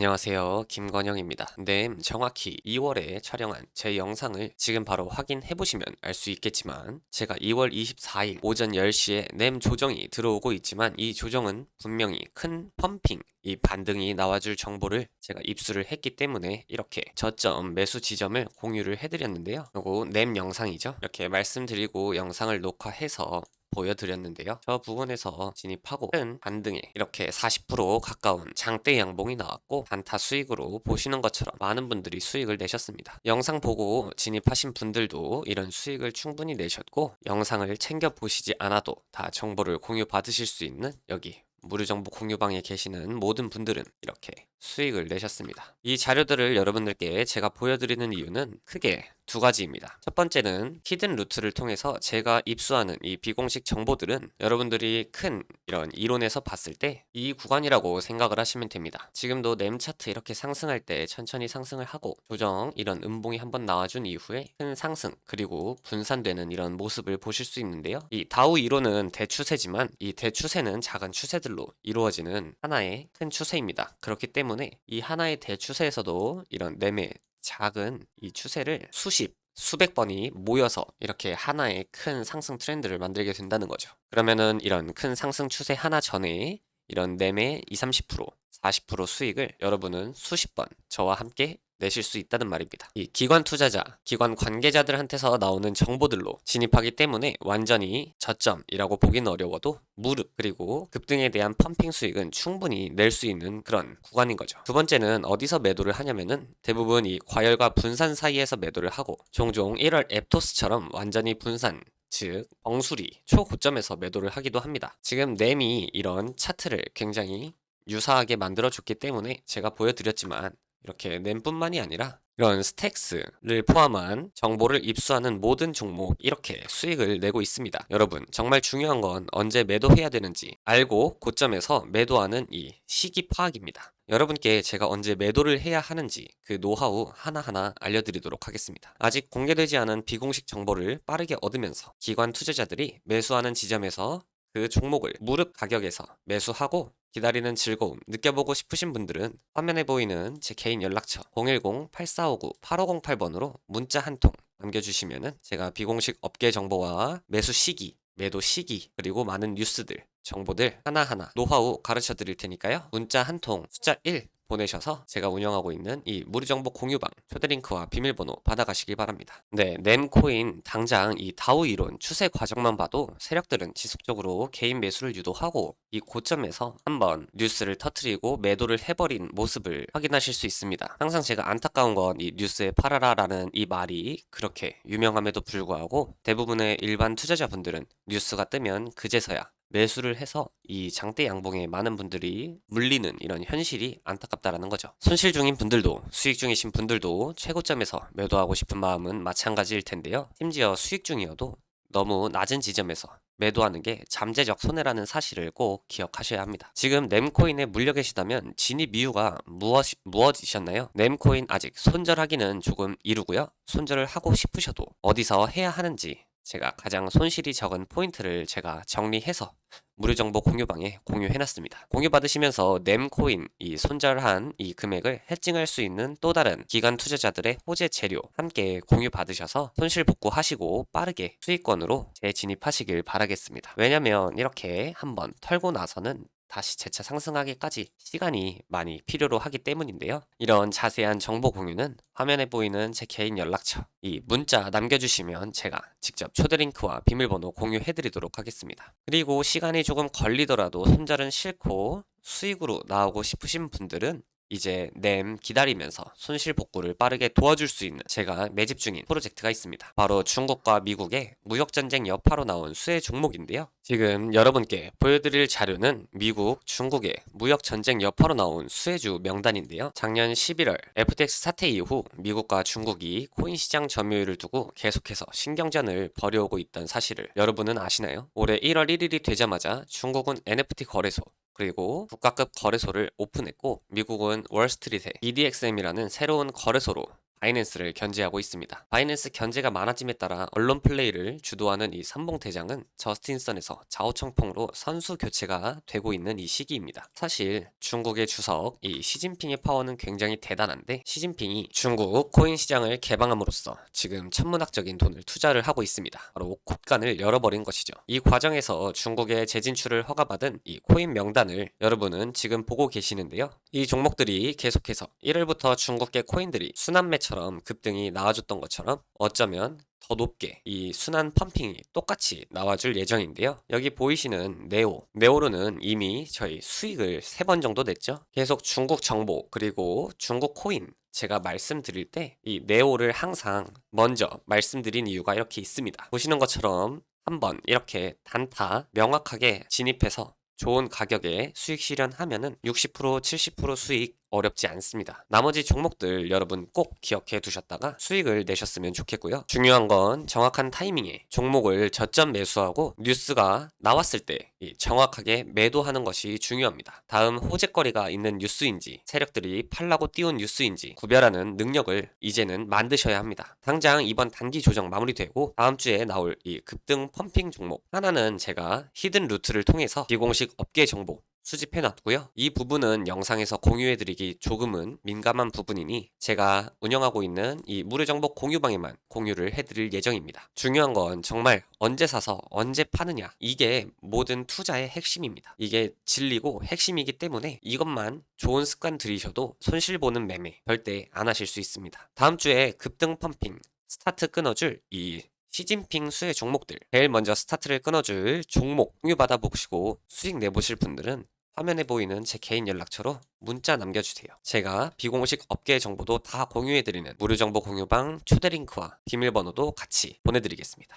안녕하세요. 김건영입니다. 네, 정확히 2월에 촬영한 제 영상을 지금 바로 확인해 보시면 알 수 있겠지만 제가 2월 24일 오전 10시에 램 조정이 들어오고 있지만 이 조정은 분명히 큰 펌핑, 이 반등이 나와줄 정보를 제가 입수를 했기 때문에 이렇게 저점 매수 지점을 공유를 해드렸는데요. 요거 램 영상이죠. 이렇게 말씀드리고 영상을 녹화해서 보여드렸는데요. 저 부분에서 진입하고 큰 반등에 이렇게 40% 가까운 장대 양봉이 나왔고 단타 수익으로 보시는 것처럼 많은 분들이 수익을 내셨습니다. 영상 보고 진입하신 분들도 이런 수익을 충분히 내셨고 영상을 챙겨 보시지 않아도 다 정보를 공유 받으실 수 있는 여기 무료정보 공유방에 계시는 모든 분들은 이렇게 수익을 내셨습니다. 이 자료들을 여러분들께 제가 보여드리는 이유는 크게 두 가지입니다. 첫 번째는 히든 루트를 통해서 제가 입수하는 이 비공식 정보들은 여러분들이 큰 이런 이론에서 봤을 때 이 구간이라고 생각을 하시면 됩니다. 지금도 램 차트 이렇게 상승할 때 천천히 상승을 하고 조정 이런 음봉이 한번 나와준 이후에 큰 상승 그리고 분산되는 이런 모습을 보실 수 있는데요. 이 다우 이론은 대추세지만 이 대추세는 작은 추세들로 이루어지는 하나의 큰 추세입니다. 그렇기 때문에 이 하나의 대추세에서도 이런 램의 작은 이 추세를 수십 수백 번이 모여서 이렇게 하나의 큰 상승 트렌드를 만들게 된다는 거죠. 그러면은 이런 큰 상승 추세 하나 전에 이런 램의 20, 30%, 40% 수익을 여러분은 수십 번 저와 함께 내실 수 있다는 말입니다. 이 기관 투자자, 기관 관계자들한테서 나오는 정보들로 진입하기 때문에 완전히 저점이라고 보기는 어려워도 무릎 그리고 급등에 대한 펌핑 수익은 충분히 낼 수 있는 그런 구간인 거죠. 두 번째는 어디서 매도를 하냐면은 대부분 이 과열과 분산 사이에서 매도를 하고 종종 1월 앱토스처럼 완전히 분산 즉 엉수리 초고점에서 매도를 하기도 합니다. 지금 램이 이런 차트를 굉장히 유사하게 만들어 줬기 때문에 제가 보여드렸지만 이렇게 램뿐만이 아니라 이런 스택스를 포함한 정보를 입수하는 모든 종목 이렇게 수익을 내고 있습니다. 여러분 정말 중요한 건 언제 매도해야 되는지 알고 고점에서 매도하는 이 시기 파악입니다. 여러분께 제가 언제 매도를 해야 하는지 그 노하우 하나하나 알려드리도록 하겠습니다. 아직 공개되지 않은 비공식 정보를 빠르게 얻으면서 기관 투자자들이 매수하는 지점에서 그 종목을 무릎 가격에서 매수하고 기다리는 즐거움 느껴보고 싶으신 분들은 화면에 보이는 제 개인 연락처 010-8459-8508번으로 문자 한 통 남겨주시면은 제가 비공식 업계 정보와 매수 시기, 매도 시기, 그리고 많은 뉴스들, 정보들 하나하나 노하우 가르쳐 드릴 테니까요. 문자 한 통 숫자 1 보내셔서 제가 운영하고 있는 이 무료정보 공유방 초대링크와 비밀번호 받아가시길 바랍니다. 네, 램코인 당장 이 다우 이론 추세 과정만 봐도 세력들은 지속적으로 개인 매수를 유도하고 이 고점에서 한번 뉴스를 터트리고 매도를 해버린 모습을 확인하실 수 있습니다. 항상 제가 안타까운 건 이 뉴스에 팔아라라는 이 말이 그렇게 유명함에도 불구하고 대부분의 일반 투자자분들은 뉴스가 뜨면 그제서야 매수를 해서 이 장대 양봉에 많은 분들이 물리는 이런 현실이 안타깝다라는 거죠. 손실 중인 분들도 수익 중이신 분들도 최고점에서 매도하고 싶은 마음은 마찬가지일 텐데요. 심지어 수익 중이어도 너무 낮은 지점에서 매도하는 게 잠재적 손해라는 사실을 꼭 기억하셔야 합니다. 지금 램코인에 물려 계시다면 진입 이유가 무엇, 무엇이셨나요? 램코인 아직 손절하기는 조금 이르고요. 손절을 하고 싶으셔도 어디서 해야 하는지 제가 가장 손실이 적은 포인트를 제가 정리해서 무료 정보 공유방에 공유해놨습니다. 공유 받으시면서 램코인 이 손절한 이 금액을 해칭할 수 있는 또 다른 기관 투자자들의 호재 재료 함께 공유 받으셔서 손실 복구하시고 빠르게 수익권으로 재진입하시길 바라겠습니다. 왜냐면 이렇게 한번 털고 나서는 다시 재차 상승하기까지 시간이 많이 필요로 하기 때문인데요. 이런 자세한 정보 공유는 화면에 보이는 제 개인 연락처, 이 문자 남겨주시면 제가 직접 초대링크와 비밀번호 공유해드리도록 하겠습니다. 그리고 시간이 조금 걸리더라도 손절은 싫고 수익으로 나오고 싶으신 분들은 이제 램 기다리면서 손실 복구를 빠르게 도와줄 수 있는 제가 매집 중인 프로젝트가 있습니다. 바로 중국과 미국의 무역전쟁 여파로 나온 수혜 종목인데요. 지금 여러분께 보여드릴 자료는 미국, 중국의 무역전쟁 여파로 나온 수혜주 명단인데요. 작년 11월 FTX 사태 이후 미국과 중국이 코인 시장 점유율을 두고 계속해서 신경전을 벌여오고 있던 사실을 여러분은 아시나요? 올해 1월 1일이 되자마자 중국은 NFT 거래소, 그리고 국가급 거래소를 오픈했고 미국은 월스트리트에 EDXM이라는 새로운 거래소로 바이낸스를 견제하고 있습니다. 바이낸스 견제가 많아짐에 따라 언론 플레이를 주도하는 이 삼봉 대장은 저스틴선에서 자오청퐁으로 선수 교체가 되고 있는 이 시기입니다. 사실 중국의 주석 이 시진핑의 파워는 굉장히 대단한데 시진핑이 중국 코인 시장을 개방함으로써 지금 천문학적인 돈을 투자를 하고 있습니다. 바로 곳간을 열어버린 것이죠. 이 과정에서 중국의 재진출을 허가받은 이 코인 명단을 여러분은 지금 보고 계시는데요. 이 종목들이 계속해서 1월부터 중국계 코인들이 순환 매 처럼 급등이 나와줬던 것처럼 어쩌면 더 높게 이 순환 펌핑이 똑같이 나와줄 예정인데요. 여기 보이시는 네오. 네오로는 이미 저희 수익을 3번 정도 냈죠. 계속 중국 정보 그리고 중국 코인 제가 말씀드릴 때 이 네오를 항상 먼저 말씀드린 이유가 이렇게 있습니다. 보시는 것처럼 한번 이렇게 단타 명확하게 진입해서 좋은 가격에 수익 실현하면은 60% 70% 수익 어렵지 않습니다. 나머지 종목들 여러분 꼭 기억해 두셨다가 수익을 내셨으면 좋겠고요. 중요한 건 정확한 타이밍에 종목을 저점 매수하고 뉴스가 나왔을 때이 정확하게 매도하는 것이 중요합니다. 다음 호재거리가 있는 뉴스인지 세력들이 팔라고 띄운 뉴스인지 구별하는 능력을 이제는 만드셔야 합니다. 당장 이번 단기 조정 마무리되고 다음 주에 나올 이 급등 펌핑 종목 하나는 제가 히든 루트를 통해서 비공식 업계 정보 수집해 놨고요. 이 부분은 영상에서 공유해 드리기 조금은 민감한 부분이니 제가 운영하고 있는 이 무료 정보 공유방에만 공유를 해 드릴 예정입니다. 중요한 건 정말 언제 사서 언제 파느냐 이게 모든 투자의 핵심입니다. 이게 진리고 핵심이기 때문에 이것만 좋은 습관 들이셔도 손실 보는 매매 절대 안 하실 수 있습니다. 다음 주에 급등 펌핑 스타트 끊어줄 이 시진핑 수혜 종목들 제일 먼저 스타트를 끊어줄 종목 공유 받아 보시고 수익 내보실 분들은 화면에 보이는 제 개인 연락처로 문자 남겨주세요. 제가 비공식 업계 정보도 다 공유해드리는 무료정보 공유방 초대 링크와 비밀번호도 같이 보내드리겠습니다.